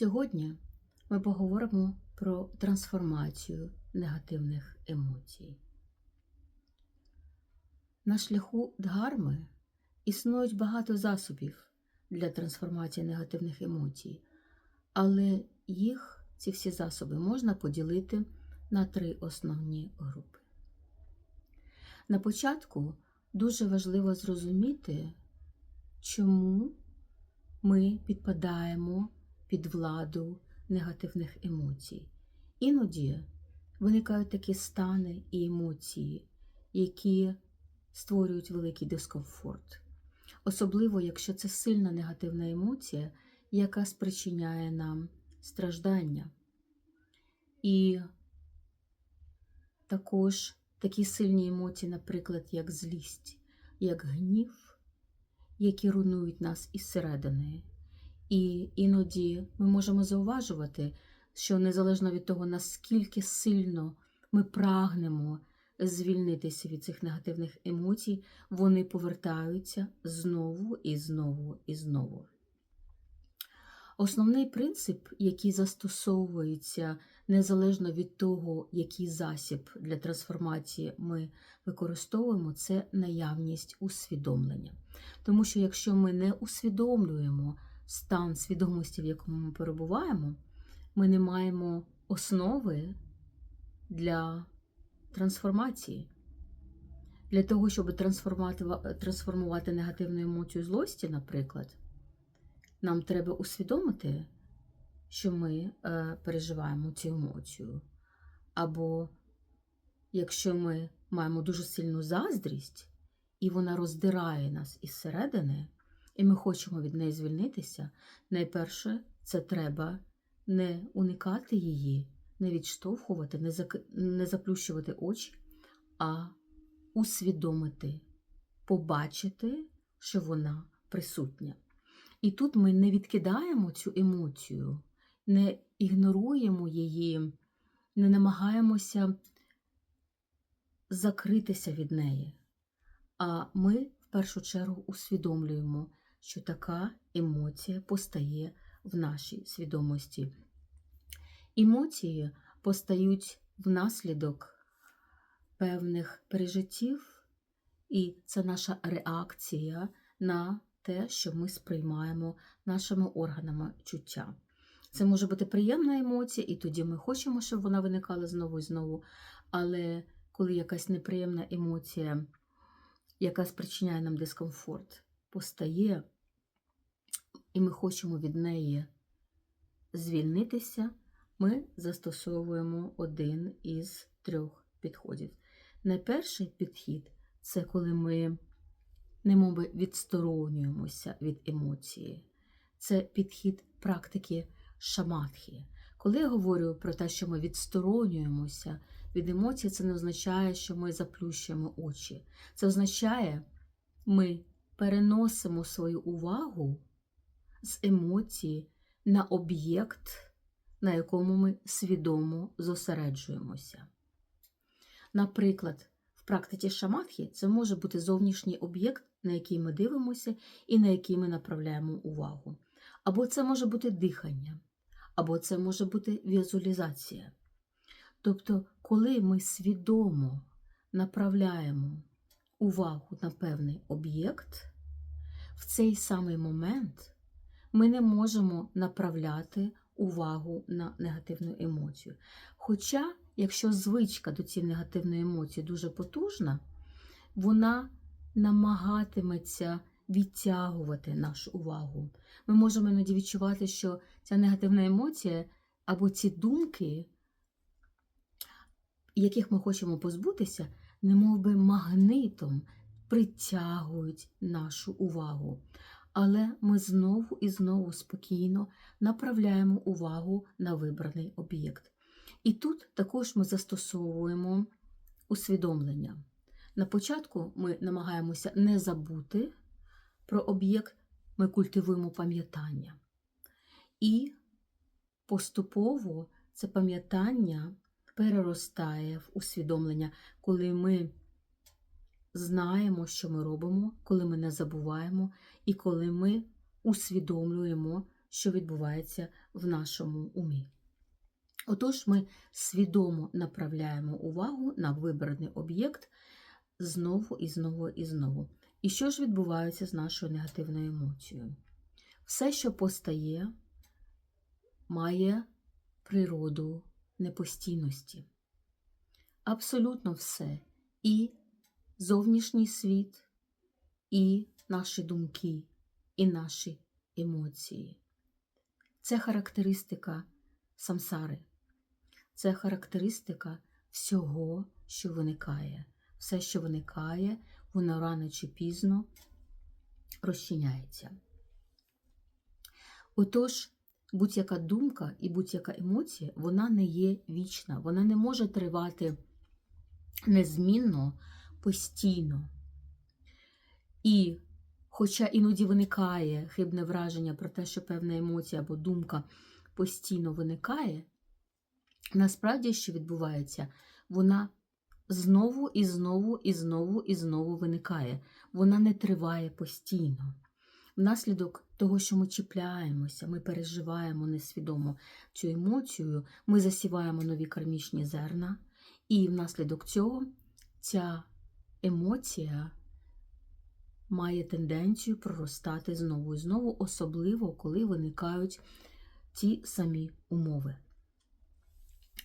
Сьогодні ми поговоримо про трансформацію негативних емоцій. На шляху дгарми існують багато засобів для трансформації негативних емоцій, але їх, ці всі засоби, можна поділити на три основні групи. На початку дуже важливо зрозуміти, чому ми підпадаємо під владу негативних емоцій. Іноді виникають такі стани і емоції, які створюють великий дискомфорт. Особливо, якщо це сильна негативна емоція, яка спричиняє нам страждання. І також такі сильні емоції, наприклад, як злість, як гнів, які руйнують нас із середини. І іноді ми можемо зауважувати, що незалежно від того, наскільки сильно ми прагнемо звільнитися від цих негативних емоцій, вони повертаються знову і знову і знову. Основний принцип, який застосовується незалежно від того, який засіб для трансформації ми використовуємо, це наявність усвідомлення. Тому що якщо ми не усвідомлюємо стан свідомості, в якому ми перебуваємо, ми не маємо основи для трансформації. Для того, щоб трансформувати, негативну емоцію злості, наприклад, нам треба усвідомити, що ми е, переживаємо цю емоцію. Або якщо ми маємо дуже сильну заздрість, і вона роздирає нас із середини, і ми хочемо від неї звільнитися, найперше це треба не уникати її, не відштовхувати, не, зак... не заплющувати очі, а усвідомити, побачити, що вона присутня. І тут ми не відкидаємо цю емоцію, не ігноруємо її, не намагаємося закритися від неї. А ми в першу чергу усвідомлюємо, що така емоція постає в нашій свідомості. Емоції постають внаслідок певних пережиттів, і це наша реакція на те, що ми сприймаємо нашими органами чуття. Це може бути приємна емоція, і тоді ми хочемо, щоб вона виникала знову і знову. Але коли якась неприємна емоція, яка спричиняє нам дискомфорт, постає, і ми хочемо від неї звільнитися, ми застосовуємо один із трьох підходів. Найперший підхід це коли ми немоби відсторонюємося від емоції. Це підхід практики шаматхи. Коли я говорю про те, що ми відсторонюємося від емоцій, це не означає, що ми заплющуємо очі. Це означає, ми переносимо свою увагу з емоції на об'єкт, на якому ми свідомо зосереджуємося. Наприклад, в практиці шаматхи це може бути зовнішній об'єкт, на який ми дивимося і на який ми направляємо увагу. Або це може бути дихання, або це може бути візуалізація. Тобто, коли ми свідомо направляємо увагу на певний об'єкт, в цей самий момент ми не можемо направляти увагу на негативну емоцію. Хоча, якщо звичка до цієї негативної емоції дуже потужна, вона намагатиметься відтягувати нашу увагу. Ми можемо іноді відчувати, що ця негативна емоція або ці думки, яких ми хочемо позбутися, немов би магнитом притягують нашу увагу. Але ми знову і знову спокійно направляємо увагу на вибраний об'єкт. І тут також ми застосовуємо усвідомлення. На початку ми намагаємося не забути про об'єкт, ми культивуємо пам'ятання. І поступово це пам'ятання переростає в усвідомлення, коли ми знаємо, що ми робимо, коли ми не забуваємо, і коли ми усвідомлюємо що відбувається в нашому умі. Отож, ми свідомо направляємо увагу на вибраний об'єкт знову і знову і знову. І що ж відбувається з нашою негативною емоцією? Все, що постає, має природу непостійності. Абсолютно все. І зовнішній світ, і наші думки, і наші емоції. Це характеристика самсари. Це характеристика всього, що виникає. Все, що виникає, воно рано чи пізно розчиняється. Отож, будь-яка думка і будь-яка емоція, вона не є вічна, вона не може тривати незмінно, постійно. І хоча іноді виникає хибне враження про те, що певна емоція або думка постійно виникає, насправді, що відбувається, вона знову і знову і знову і знову виникає. Вона не триває постійно. Внаслідок того, що ми чіпляємося, ми переживаємо несвідомо цю емоцію, ми засіваємо нові кармічні зерна, і внаслідок цього ця емоція має тенденцію проростати знову і знову, особливо коли виникають ті самі умови.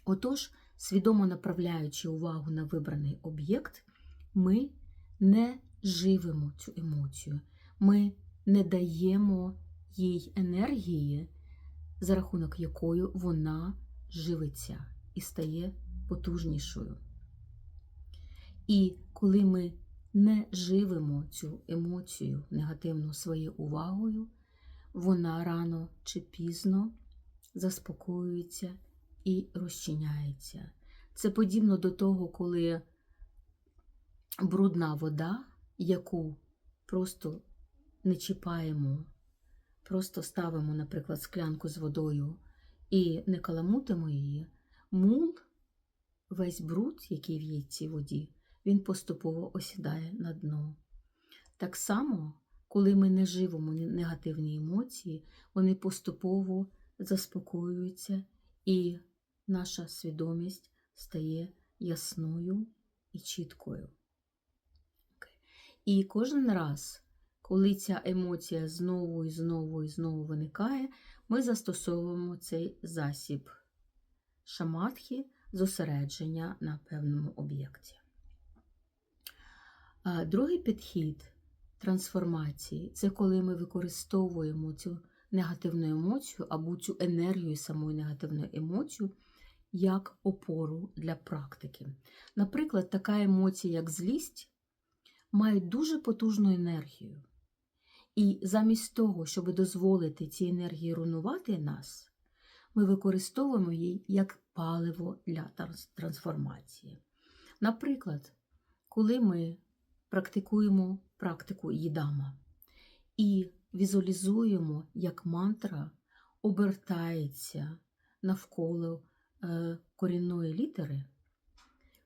Отож, свідомо направляючи увагу на вибраний об'єкт, ми не живемо цю емоцію, ми не даємо їй енергії, за рахунок якої вона живиться і стає потужнішою. І коли ми не живемо цю емоцію негативну своєю увагою, вона рано чи пізно заспокоюється і розчиняється. Це подібно до того, коли брудна вода, яку просто не чіпаємо, просто ставимо, наприклад, склянку з водою і не каламутимо її, мул, весь бруд, який в цій воді, він поступово осідає на дно. Так само, коли ми не живемо негативні емоції, вони поступово заспокоюються, і наша свідомість стає ясною і чіткою. І кожен раз, коли ця емоція знову і знову і знову виникає, ми застосовуємо цей засіб шаматхи зосередження на певному об'єкті. Другий підхід трансформації це коли ми використовуємо цю негативну емоцію або цю енергію самої негативної емоцію як опору для практики. Наприклад, така емоція, як злість, має дуже потужну енергію. І замість того, щоб дозволити цій енергії руйнувати нас, ми використовуємо її як паливо для трансформації. Наприклад, коли ми практикуємо практику їдама і візуалізуємо, як мантра обертається навколо е, корінної літери,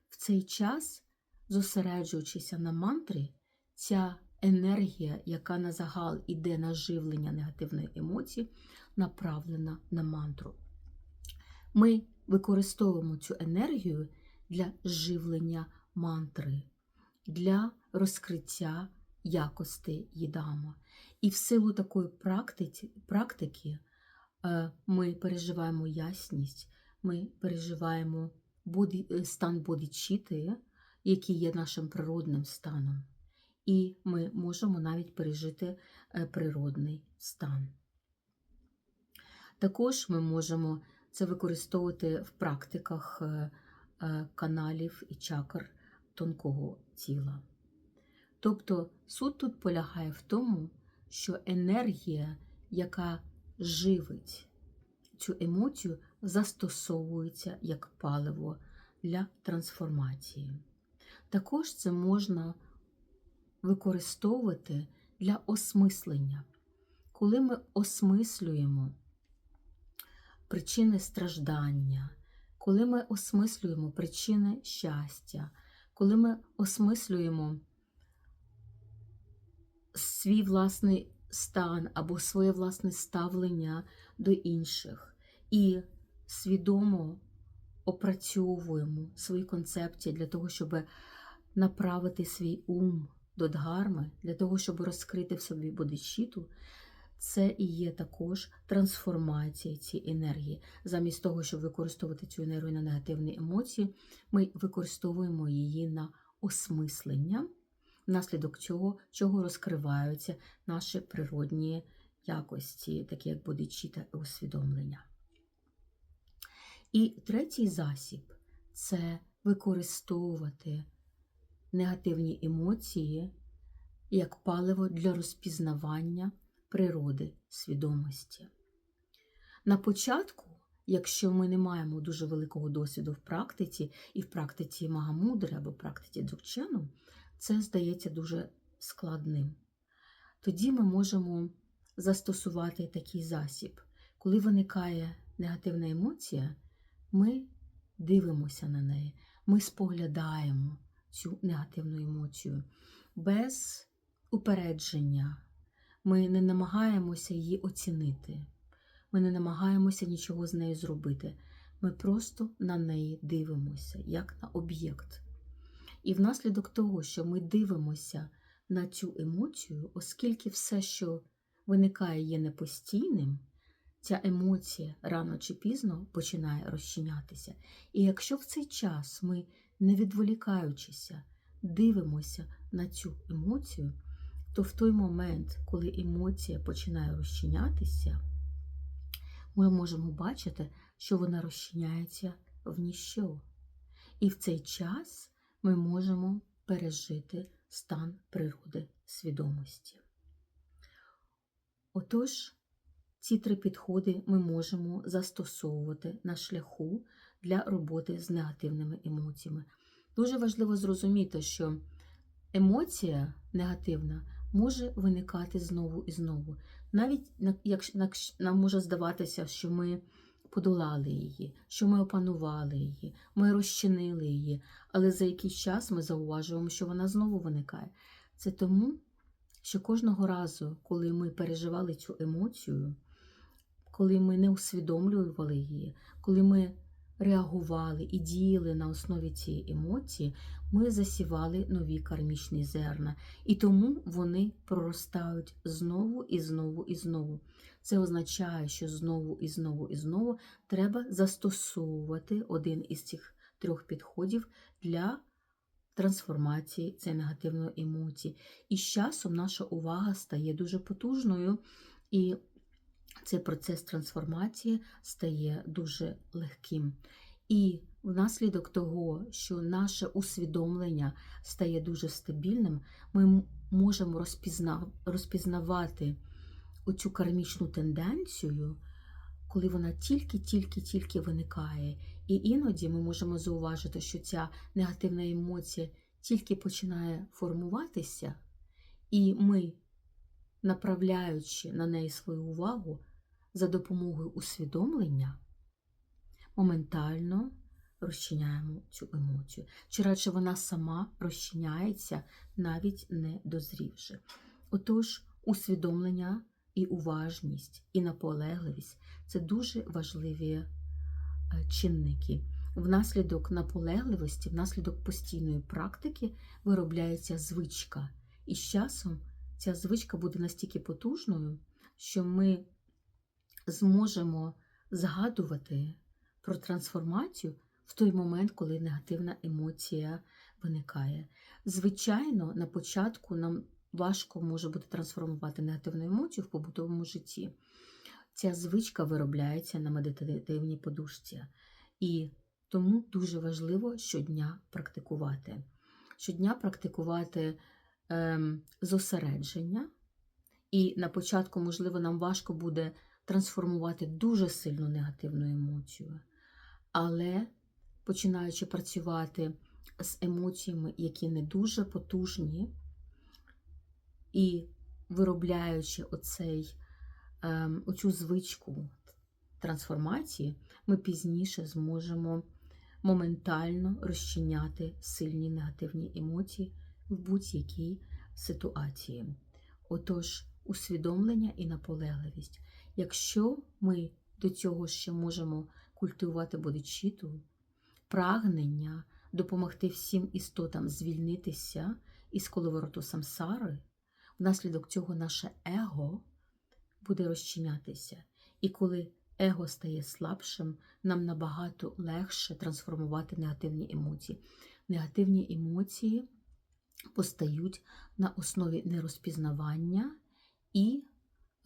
в цей час, зосереджуючися на мантрі, ця енергія, яка на загал іде на живлення негативної емоції, направлена на мантру. Ми використовуємо цю енергію для живлення мантри, для розкриття якості їдама. І в силу такої практики, практики е, ми переживаємо ясність, ми переживаємо боді, е, стан бодічіти, який є нашим природним станом. І ми можемо навіть пережити е, природний стан. Також ми можемо це використовувати в практиках каналів і чакр тонкого тіла. Тобто суть тут полягає в тому, що енергія, яка живить цю емоцію, застосовується як паливо для трансформації. Також це можна використовувати для осмислення. Коли ми осмислюємо причини страждання, коли ми осмислюємо причини щастя, коли ми осмислюємо свій власний стан або своє власне ставлення до інших. І свідомо опрацьовуємо свої концепції для того, щоб направити свій ум до дгарми, для того, щоб розкрити в собі бодичіту, це і є також трансформація цієї енергії. Замість того, щоб використовувати цю енергію на негативні емоції, ми використовуємо її на осмислення, внаслідок цього, чого розкриваються наші природні якості, такі як бодичіта і усвідомлення. І третій засіб це використовувати негативні емоції як паливо для розпізнавання природи свідомості. На початку, якщо ми не маємо дуже великого досвіду в практиці, і в практиці Магамудри або практиці Дзogчену, це здається дуже складним. Тоді ми можемо застосувати такий засіб. Коли виникає негативна емоція, ми дивимося на неї, ми споглядаємо цю негативну емоцію без упередження. Ми не намагаємося її оцінити, ми не намагаємося нічого з нею зробити. Ми просто на неї дивимося, як на об'єкт. І внаслідок того, що ми дивимося на цю емоцію, оскільки все, що виникає, є непостійним, ця емоція рано чи пізно починає розчинятися. І якщо в цей час ми, не відволікаючися, дивимося на цю емоцію, то в той момент, коли емоція починає розчинятися, ми можемо бачити, що вона розчиняється в ніщо. І в цей час ми можемо пережити стан природи свідомості. Отож, ці три підходи ми можемо застосовувати на шляху для роботи з негативними емоціями. Дуже важливо зрозуміти, що емоція негативна може виникати знову і знову. Навіть якщо нам може здаватися, що ми подолали її, що ми опанували її, ми розчинили її, але за якийсь час ми зауважуємо, що вона знову виникає. Це тому, що кожного разу, коли ми переживали цю емоцію, коли ми не усвідомлювали її, коли ми реагували і діяли на основі цієї емоції, ми засівали нові кармічні зерна, і тому вони проростають знову і знову і знову. Це означає, що знову і знову і знову треба застосовувати один із цих трьох підходів для трансформації цієї негативної емоції. І з часом наша увага стає дуже потужною, і цей процес трансформації стає дуже легким. І внаслідок того, що наше усвідомлення стає дуже стабільним, ми можемо розпізнавати оцю кармічну тенденцію, коли вона тільки-тільки-тільки виникає. І іноді ми можемо зауважити, що ця негативна емоція тільки починає формуватися, і ми, направляючи на неї свою увагу за допомогою усвідомлення, моментально розчиняємо цю емоцію. Чи радше вона сама розчиняється, навіть не дозрівши. Отож, усвідомлення і уважність, і наполегливість це дуже важливі е, чинники. Внаслідок наполегливості, внаслідок постійної практики виробляється звичка. І з часом ця звичка буде настільки потужною, що ми зможемо згадувати про трансформацію в той момент, коли негативна емоція виникає. Звичайно, на початку нам важко може бути трансформувати негативну емоцію в побутовому житті. Ця звичка виробляється на медитативній подушці. І тому дуже важливо щодня практикувати. Щодня практикувати зосередження. І на початку, можливо, нам важко буде трансформувати дуже сильну негативну емоцію. Але починаючи працювати з емоціями, які не дуже потужні, і виробляючи оцей, ем, оцю звичку трансформації, ми пізніше зможемо моментально розчиняти сильні негативні емоції в будь-якій ситуації. Отож, усвідомлення і наполегливість. Якщо ми до цього ще можемо культивувати бодичіту, прагнення допомогти всім істотам звільнитися із коловороту самсари, внаслідок цього наше его буде розчинятися. І коли его стає слабшим, нам набагато легше трансформувати негативні емоції. Негативні емоції постають на основі нерозпізнавання і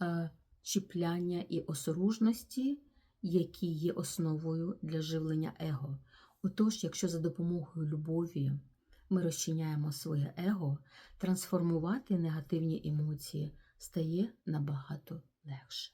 е, чіпляння і осоружності, які є основою для живлення его. Отож, якщо за допомогою любові ми розчиняємо своє его, трансформувати негативні емоції стає набагато легше.